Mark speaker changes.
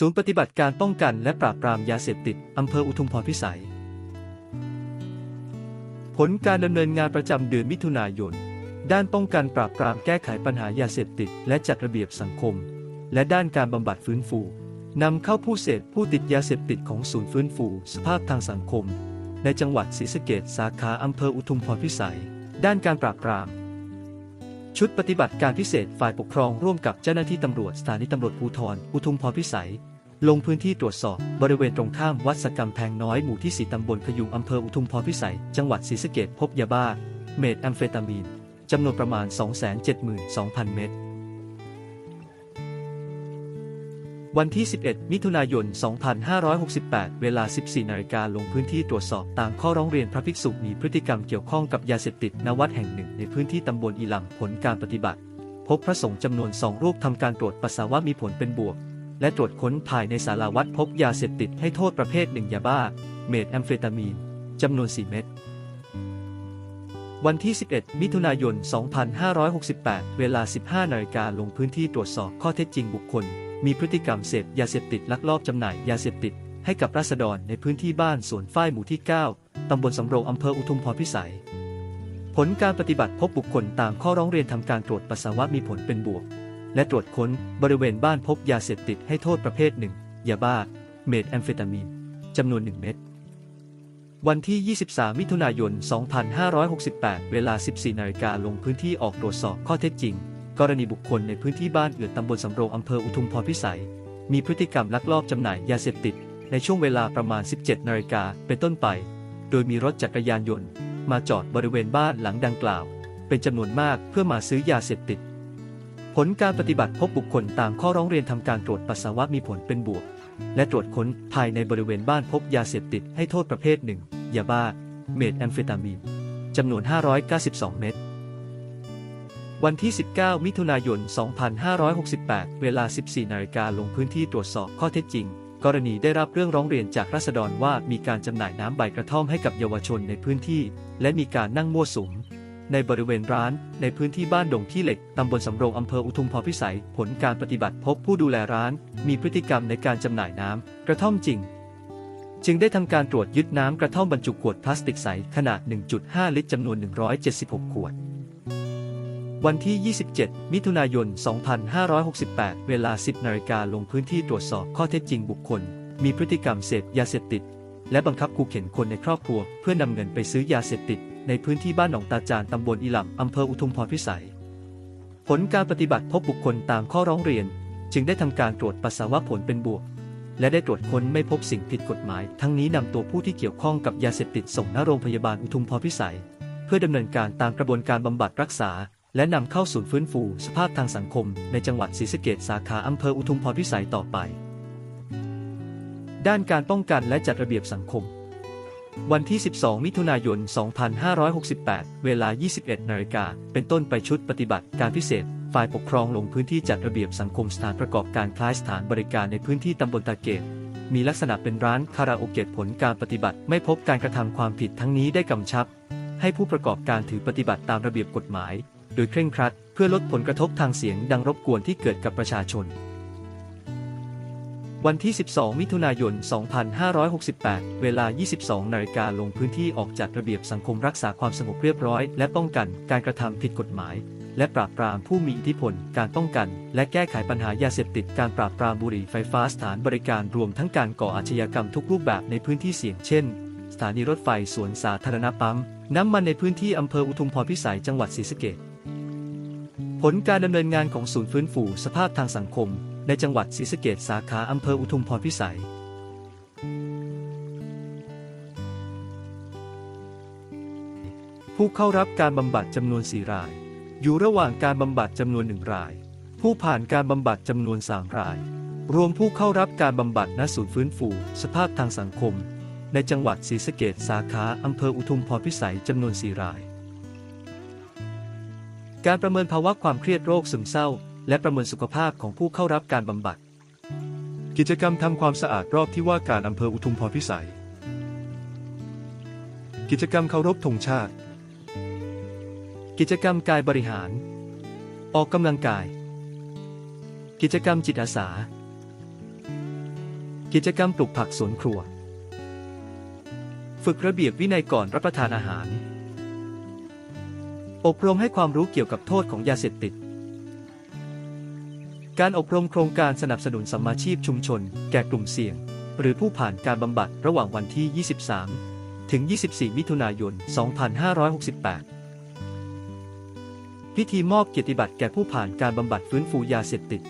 Speaker 1: ศูนย์ปฏิบัติการป้องกันและปราบปรามยาเสพติด อำเภออุทุมพรพิสัย ผลการดำเนินงานประจำเดือนมิถุนายน ด้านป้องกันปราบปรามแก้ไขปัญหายาเสพติด และจัดระเบียบสังคม และด้านการบำบัดฟื้นฟูนำเข้าผู้เสพผู้ติดยาเสพติดของศูนย์ฟื้นฟู สภาพทางสังคม ในจังหวัดศรีสะเกษสาขาอำเภออุทุมพรพิสัย ด้านการปราบปราม ชุดปฏิบัติการพิเศษฝ่ายปกครองร่วมกับเจ้าหน้าที่ตำรวจสถานีตำรวจภูธรอุทุมพรพิสัย ลงพื้นที่ตรวจสอบบริเวณตรงข้ามวัดสกกำแพงน้อยหมู่ที่ 4 ตำบลพยุงอำเภออุทุมพรพิสัย จังหวัดศรีสะเกษพบยาบ้า เมทแอมเฟตามีนจำนวนประมาณ 272,000 เม็ด วันที่ 11 มิถุนายน 2568 เวลา 14 นาฬิกาลงพื้นที่ตรวจสอบตามข้อร้องเรียนพระภิกษุมีพฤติกรรมเกี่ยวข้องกับยาเสพติดณวัดแห่งหนึ่ง ในพื้นที่ตำบลอีหลำผลการปฏิบัติ พบพระสงฆ์จำนวนสองรูปทำการตรวจปัสสาวะมีผลเป็นบวก และตรวจค้นภายในศาลาวัดพบยาเสพติดให้โทษประเภทหนึ่งยาบ้า เมทแอมเฟตามีนจำนวน 4 เม็ดวันที่ 11 มิถุนายน 2568 เวลา 15 นาฬิกาลงพื้นที่ตรวจสอบข้อเท็จจริงบุคคล มีพฤติกรรมเสพยาเสพติดลักลอบจำหน่ายยาเสพติดให้กับราษฎรในพื้นที่บ้านสวนฝ้ายหมู่ที่ 9 ตำบลสำโรงอำเภออุทุมพรพิสัย ผลการปฏิบัติพบบุคคลตามข้อร้องเรียนทำการตรวจปัสสาวะมีผลเป็นบวก และตรวจค้นบริเวณบ้านพบยาเสพติดให้โทษประเภทหนึ่งยาบ้า เมทแอมเฟตามีนจำนวน 1 เม็ดวันที่ 23 มิถุนายน 2568 เวลา 14 นาฬิกาลงพื้นที่ออกตรวจสอบข้อเท็จจริง กรณีบุคคลในพื้นที่บ้านเอือดตำบลสำโรงอำเภออุทุมพรพิสัย มีพฤติกรรมลักลอบจำหน่ายยาเสพติด ในช่วงเวลาประมาณ 17 นาฬิกาเป็นต้นไป โดยมีรถจักรยานยนต์ มาจอดบริเวณบ้านหลังดังกล่าว เป็นจำนวนมากเพื่อมาซื้อยาเสพติด ผลการปฏิบัติพบบุคคลตามข้อร้องเรียนทำการตรวจปัสสาวะมีผลเป็นบวก และตรวจค้นภายในบริเวณบ้านพบยาเสพติดให้โทษประเภทหนึ่งยาบ้า เมทแอมเฟตามีนจำนวน 592 เม็ด วันที่ 19 มิถุนายน 2568 เวลา 14 นาฬิกาลงพื้นที่ตรวจสอบข้อเท็จจริง กรณีได้รับเรื่องร้องเรียนจากราษฎรว่ามีการจำหน่ายน้ำใบกระท่อมให้กับเยาวชนในพื้นที่ และมีการนั่งมั่วสุม ในบริเวณร้าน ในพื้นที่บ้านดงที่เหล็ก ตำบลสำโรงอำเภออุทุมพรพิสัย ผลการปฏิบัติพบผู้ดูแลร้าน มีพฤติกรรมในการจำหน่ายน้ำกระท่อมจริง จึงได้ทำการตรวจยึดน้ำกระท่อมบรรจุขวดพลาสติกใสขนาด 1.5 ลิตรจำนวน 176 ขวด วันที่ 27 มิถุนายน 2568 เวลา 10 นาฬิกาลงพื้นที่ตรวจสอบข้อเท็จจริงบุคคล มีพฤติกรรมเสพยาเสพติด และบังคับขู่เข็นคนในครอบครัว เพื่อนำเงินไปซื้อยาเสพติด ในพื้นที่บ้านหนองตาจานตำบลอีหลำอำเภออุทุมพรพิสัย ผลการปฏิบัติพบบุคคลตามข้อร้องเรียน จึงได้ทำการตรวจปัสสาวะผลเป็นบวก และได้ตรวจค้นไม่พบสิ่งผิดกฎหมาย ทั้งนี้นำตัวผู้ที่เกี่ยวข้องกับยาเสพติดส่งณโรงพยาบาลอุทุมพรพิสัย เพื่อดำเนินการตามกระบวนการบำบัดรักษา และนำเข้าศูนย์ฟื้นฟูสภาพทางสังคม ในจังหวัดศรีสะเกษสาขาอำเภออุทุมพรพิสัยต่อไป ด้านการป้องกันและจัดระเบียบสังคม วันที่ 12 มิถุนายน 2568 เวลา 21 นาฬิกาเป็นต้นไปชุดปฏิบัติการพิเศษ ฝ่ายปกครองลงพื้นที่จัดระเบียบสังคมสถานประกอบการคล้ายสถานบริการในพื้นที่ตำบลตาเกตมีลักษณะเป็นร้านคาราโอเกะผลการปฏิบัติ ไม่พบการกระทำความผิดทั้งนี้ได้กำชับ ให้ผู้ประกอบการถือปฏิบัติตามระเบียบกฎหมาย โดยเคร่งครัด เพื่อลดผลกระทบทางเสียงดังรบกวนที่เกิดกับประชาชน วันที่ 12 มิถุนายน 2568 เวลา 22 นาฬิกาลงพื้นที่ออกจัดระเบียบสังคมรักษาความสงบเรียบร้อย และป้องกันการกระทำผิดกฎหมายและปราบปรามผู้มีอิทธิพล การป้องกัน และแก้ไขปัญหายาเสพติด การปราบปรามบุหรี่ไฟฟ้าสถานบริการรวมทั้งการก่ออาชญากรรมทุกรูปแบบในพื้นที่เสี่ยง เช่น สถานีรถไฟ สวนสาธารณะปั๊ม น้ำมันในพื้นที่อำเภออุทุมพรพิสัย จังหวัดศรีสะเกษ ลการดำเนินงานของศูนย์ฟื้นฟูสภาพทางสังคม ในจังหวัดศรีสะเกษสาขาอำเภออุทุมพรพิสัย ผู้เข้ารับการบำบัดจำนวน 4 ราย อยู่ระหว่างการบำบัดจำนวนหนึ่งราย ผู้ผ่านการบำบัดจำนวน 3 ราย รวมผู้เข้ารับการบำบัดณศูนย์ฟื้นฟู สภาพทางสังคม ในจังหวัดศรีสะเกษสาขาอำเภออุทุมพรพิสัยจำนวน 4 ราย การประเมินภาวะความเครียดโรคซึมเศร้า และประเมินสุขภาพของผู้เข้ารับการบำบัด
Speaker 2: กิจกรรมทำความสะอาดรอบที่ว่าการอำเภออุทุมพรพิสัย กิจกรรมเคารพธงชาติ
Speaker 1: กิจกรรมกายบริหาร ออกกำลังกาย กิจกรรมจิตอาสา กิจกรรมปลูกผักสวนครัว ฝึกระเบียบวินัยก่อนรับประทานอาหาร อบรมให้ความรู้เกี่ยวกับโทษของยาเสพติด การอบรมโครงการสนับสนุนสัมมาชีพชุมชน แก่กลุ่มเสี่ยง หรือผู้ผ่านการบำบัดระหว่างวันที่ 23 ถึง 24 มิถุนายน 2568 พิธีมอบเกียรติบัตรแก่ผู้ผ่านการบำบัดฟื้นฟูยาเสพติด